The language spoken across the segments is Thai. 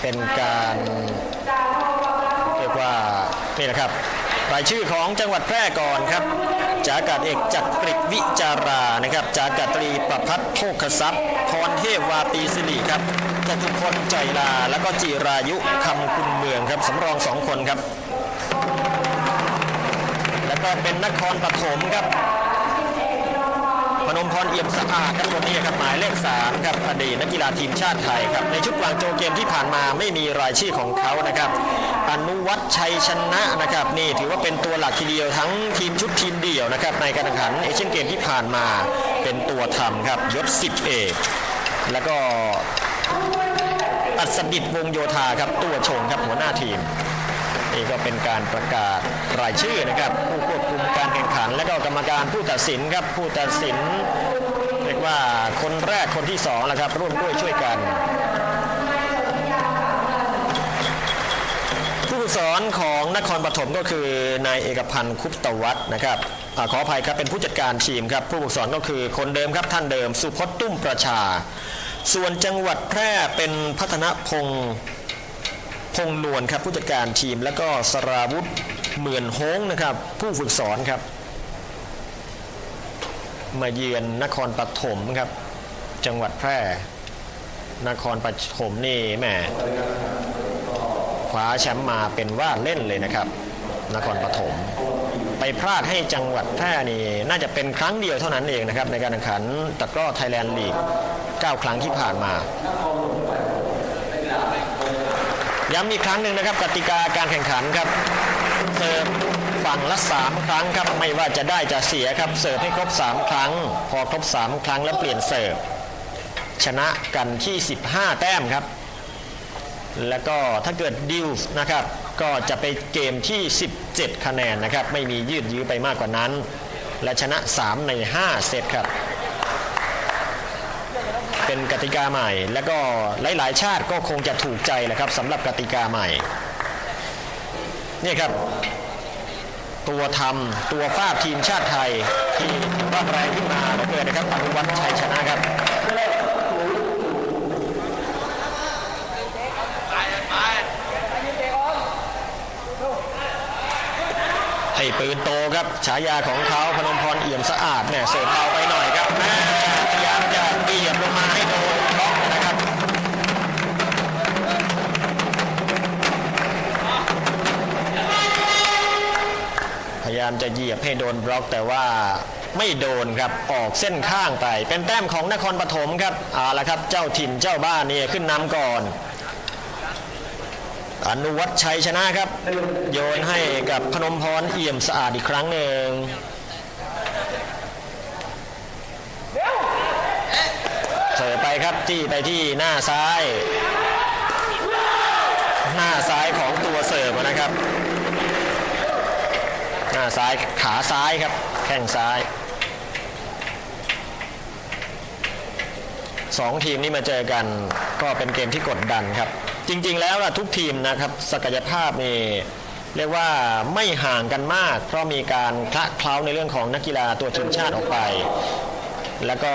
เป็นการเรียกว่านี่แหละครับรายชื่อของจังหวัดแพร่ก่อนครับจากอากาศเอกจักริวิจารานะครับ จากอากาศตรีประพัฒน์โภคทรัพย์พรเทพวาปีสิริครับจตุพลใจลา แล้วก็จิรายุคำคุณเมืองครับสำรองสองคนครับ แล้วก็เป็นนครปฐมครับ พนมพรเอี่ยมสะอาดครับคนนี้ครับหมายเลข3ครับอดีตนักกีฬาทีมชาติไทยครับในชุดกลางโจเกมที่ผ่านมาไม่มีรายชื่อของเขานะครับอนุวัฒน์ชัยชนะนะครับนี่ถือว่าเป็นตัวหลักทีเดียวทั้งทีมชุดทีมเดี่ยวนะครับในการแข่งขันเอเชียนเกมที่ผ่านมาเป็นตัวทำครับยศ10เอกแล้วก็อัศดิตวงโยธาครับตัวชงครับหัวหน้าทีมนี่ก็เป็นการประกาศรายชื่อนะครับผู้ควบ ขันและก็กรรมการผู้ตัดสินครับผู้ตัดสินเรียกว่าคนแรกคนที่สองแหละครับร่วมด้วยช่วยกัน ผู้ฝึกสอนของนครปฐมก็คือนายเอกพันธ์คุปตวัฒน์นะครับอขออภัยครับเป็นผู้จัดการทีมครับผู้ฝึกสอนก็คือคนเดิมครับท่านเดิม สุพจน์ตุ้มประชา ส่วนจังหวัดแพร่เป็นพัฒนพงศ์พงนวลครับผู้จัดการทีม แล้วก็สราวุธเหมือนโฮงนะครับผู้ฝึกสอนครับ มาเยือนนครปฐมครับ จังหวัดแพร่ นครปฐมนี่แหมคว้าแชมป์มาเป็นว่าเล่นเลยนะครับ นครปฐมไปพลาดให้จังหวัดแพร่นี่น่าจะเป็นครั้งเดียวเท่านั้นเองนะครับ ในการแข่งขันตะกร้อไทยแลนด์ลีก 9 ครั้งที่ผ่านมาย้ำอีกครั้งหนึ่งนะครับกติกาการแข่งขันครับเสิร์ฟ ฝั่งละ 3 ครั้งครับ ไม่ว่าจะได้จะเสียครับ เสิร์ฟให้ครบ 3 ครั้ง พอครบ 3 ครั้งแล้วเปลี่ยนเสิร์ฟ ชนะกันที่ 15 แต้มครับ แล้วก็ถ้าเกิดดิวส์นะครับ ก็จะไปเกมที่ 17 คะแนนนะครับ ไม่มียืดยื้อไปมากกว่านั้น และชนะ 3 ใน 5 เซตครับเป็นกติกาใหม่ แล้วก็หลาย ๆ ชาติก็คงจะถูกใจแหละครับสำหรับกติกาใหม่ นี่ครับ ตัวทำตัวฟาดทีมชาติไทยที่ถือว่าแรงขึ้นมาเลือเกินะครับอนุวัฒน์ชัยชนะครับให้ปืนโตครับฉายาของเขาพนมพรเอี่ยมสะอาดเนี่ยเสิร์ฟเบาไปหน่อยครับแม่พยายามจะเบียดลงมาให้โดนายามจะเหยียบให้โดนบล็อกแต่ว่าไม่โดนครับออกเส้นข้างไป เป็นแต้มของนครปฐมครับเอาละครับเจ้าถิ่นเจ้าบ้านนี่ขึ้นนำก่อน อนุวัฒชัยชนะครับ โยนให้กับพนมพรเอี่ยมสะอาดอีกครั้งหนึ่งเสิร์ไปครับจี้ไปที่หน้าซ้าย หน้าซ้ายของตัวเสิร์ฟนะครับ หน้า ซ้ายขาซ้ายครับ แข้งซ้ายสองทีมนี้มาเจอกันก็เป็นเกมที่กดดันครับ จริงๆแล้วอะทุกทีมนะครับศักยภาพนี่เรียกว่าไม่ห่างกันมาก เพราะมีการคละเคล้าในเรื่องของนักกีฬาตัวทีมชาติออกไป แล้วก็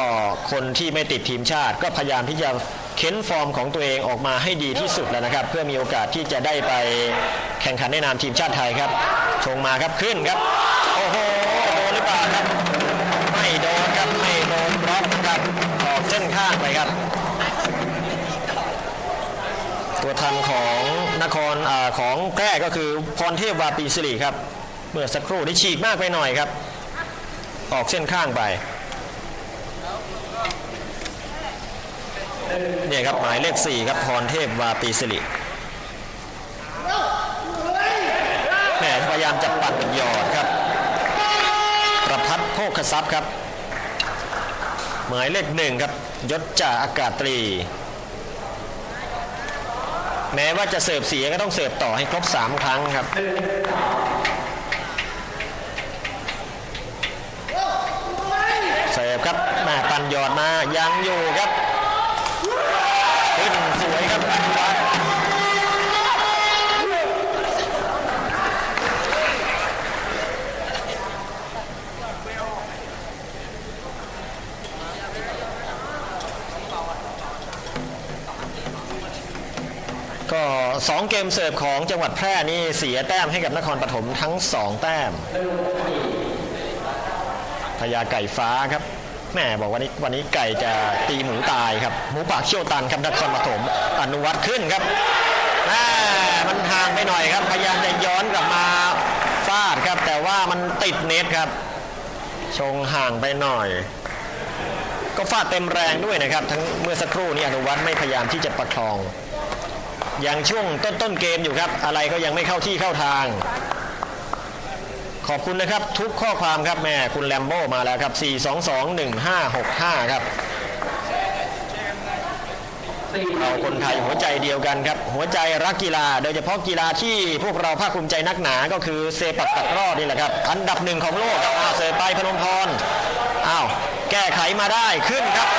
คนที่ไม่ติดทีมชาติก็พยายามที่จะ เค้นฟอร์มของตัวเองออกมาให้ดีที่สุดแล้วนะครับ เพื่อมีโอกาสที่จะได้ไปแข่งขันในนามทีมชาติไทยครับชงมาครับขึ้นครับ โอ้โหโดนหรือเปล่าครับ ไม่โดนครับไม่โดนบล็อกนะครับออกเส้นข้างไปครับ ตัวทันของนครอของแพร่ก็คือพรเทพวาปีสิริครับ เมื่อสักครู่ได้ฉีกมากไปหน่อยครับ ออกเส้นข้างไป เนี่ยครับหมายเลข4ครับพรเทพวาปีสิริแหมพยายามจะปัดหยอดครับ ประพัฒน์โภคทรัพย์ครับ หมายเลขหนึ่งครับยศจ่าอากาศตรี แม้ว่าจะเสิร์ฟเสียก็ต้องเสิร์ฟต่อให้ครบ3ครั้งครับเสิร์ฟครับแม่ปันหยอดมายังอยู่ครับ ขึ้นสวยครับอนุวัฒน์ ก็สองเกมเสิร์ฟของจังหวัดแพร่นี่เสียแต้มให้กับนครปฐมทั้งสองแต้มพญาไก่ฟ้าครับ แม่บอกวันนี้วันนี้ไก่จะตีหมูตายครับ หมูป่าเขี้ยวตันครับนครปฐมอนุวัตขึ้นครับแม่มันห่างไปหน่อยครับ พยายามจะย้อนกลับมาฟาดครับ แต่ว่ามันติดเน็ตครับ ชงห่างไปหน่อย ก็ฟาดเต็มแรงด้วยนะครับ ทั้งเมื่อสักครู่นี้อนุวัตไม่พยายามที่จะประคองยังช่วงต้นต้นเกมอยู่ครับ อะไรก็ยังไม่เข้าที่เข้าทาง ขอบคุณนะครับทุกข้อความครับแม่คุณแลมโบ้มาแล้วครับ 4221565 ครับเราคนไทยหัวใจเดียวกันครับ หัวใจรักกีฬา โดยเฉพาะกีฬาที่พวกเราภาคภูมิใจนักหนาก็คือเซปักตะกร้อนี่แหละครับ อันดับหนึ่งของโลกครับอ้าวเซไปพนมพรอ้าวแก้ไขมาได้ขึ้นครับ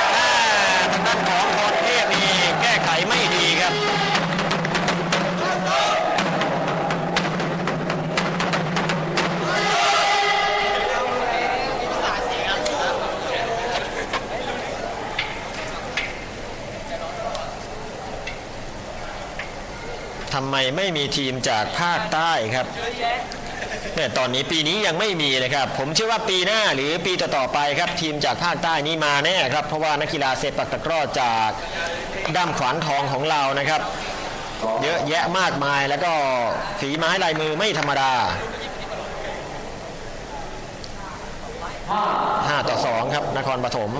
ทำไมไม่มีทีมจากภาคใต้ครับเนี่ยตอนนี้ปีนี้ยังไม่มีเลยครับ ผมเชื่อว่าปีหน้าหรือปีต่อๆไปครับ ทีมจากภาคใต้นี่มาแน่ครับ เพราะว่านักกีฬาเซปักตะกร้อจากด้ามขวานทองของเรานะครับ เยอะแยะมากมายแล้วก็ฝีไม้ลายมือไม่ธรรมดา5ต่อ2ครับนครปฐม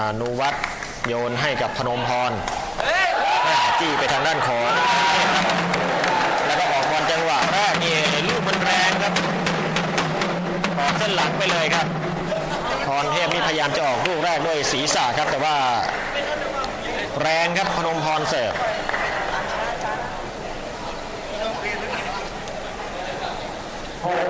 อนุวัตรโยนให้กับพนมพร จี้ไปทางด้านของแล้วก็ออกบอลจังหวะแรกนี่ลูกมันแรงครับออกเส้นหลังไปเลยครับพรเทพนี่พยายามจะออกลูกแรกด้วยศีรษะครับ แต่ว่าแรงครับพนมพรเสิร์ฟส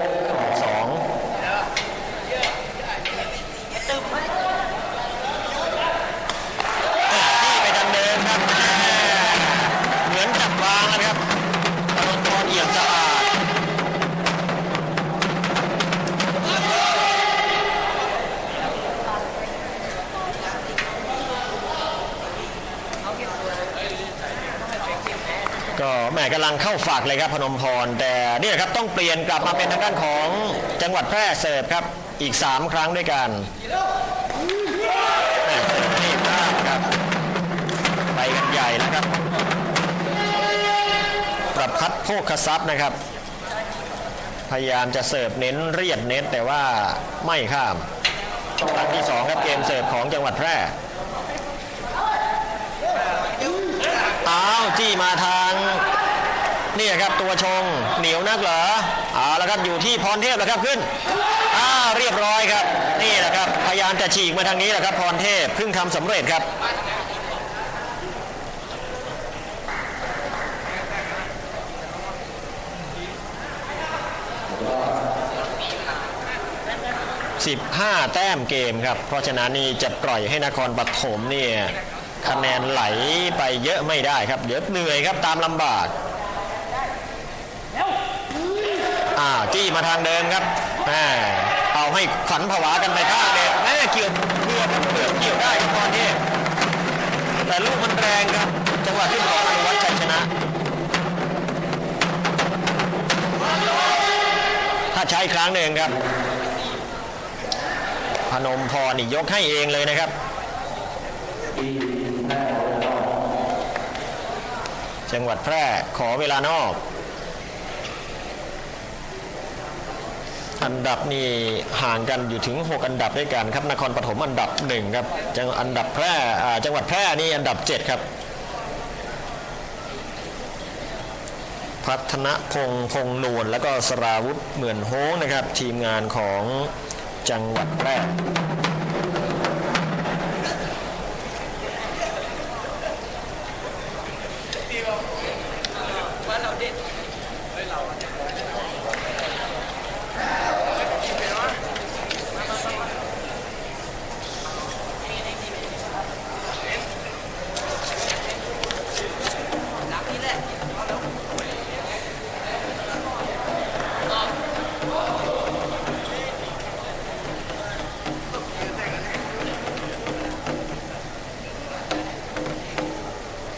ก็แหม่กำลังเข้าฝากเลยครับพนมพร แต่เนี่ยครับต้องเปลี่ยนกลับมาเป็นทางด้านของจังหวัดแพร่เสิร์ฟครับอีก 3 ครั้งด้วยกันเสิร์ฟนี่มากครับ ไปกันใหญ่แล้วครับ ประพัดโภคทรัพย์นะครับ พยายามจะเสิร์ฟเน้นเรียดเน็ตแต่ว่าไม่ข้ามครั้งที่สองครับเกมเสิร์ฟของจังหวัดแพร่ อ้าวจี้มาทางนี่ครับตัวชงเหนียวนักเหรอเอาแล้วครับอยู่ที่พรเทพแล้วครับขึ้นอ้าวเรียบร้อยครับ นี่แหละครับพยายามจะฉีกมาทางนี้แหละครับพรเทพเพิ่งทำสำเร็จครับ15 แต้มเกมครับ เพราะฉะนั้นนี่จะปล่อยให้นครปฐมเนี่ย คะแนนไหลไปเยอะไม่ได้ครับ เดี๋ยวเหนื่อยครับตามลำบากอ่าจี้มาทางเดิมครับแม่เอาให้ขวัญผวากันไปข้างเดียแม่เกี่ยวเพื่อเพื่อเกี่ยวได้ตอนนี้แต่ลูกมันแรงครับ จังหวะที่ของอนุวัฒน์ชัยชนะ ถ้าใช้ครั้งหนึ่งครับพนมพรนี่ยกให้เองเลยนะครับ จังหวัดแพร่ขอเวลานอก อันดับนี่ห่างกันอยู่ถึง 6 อันดับด้วยกันครับนครปฐมอันดับหนึ่งครับจังอันดับแพร่จังหวัดแพร่นี่อันดับ 7 ครับพัฒนพงพงนวลแล้วก็สราวุธเหมือนโฮงนะครับ ทีมงานของจังหวัดแพร่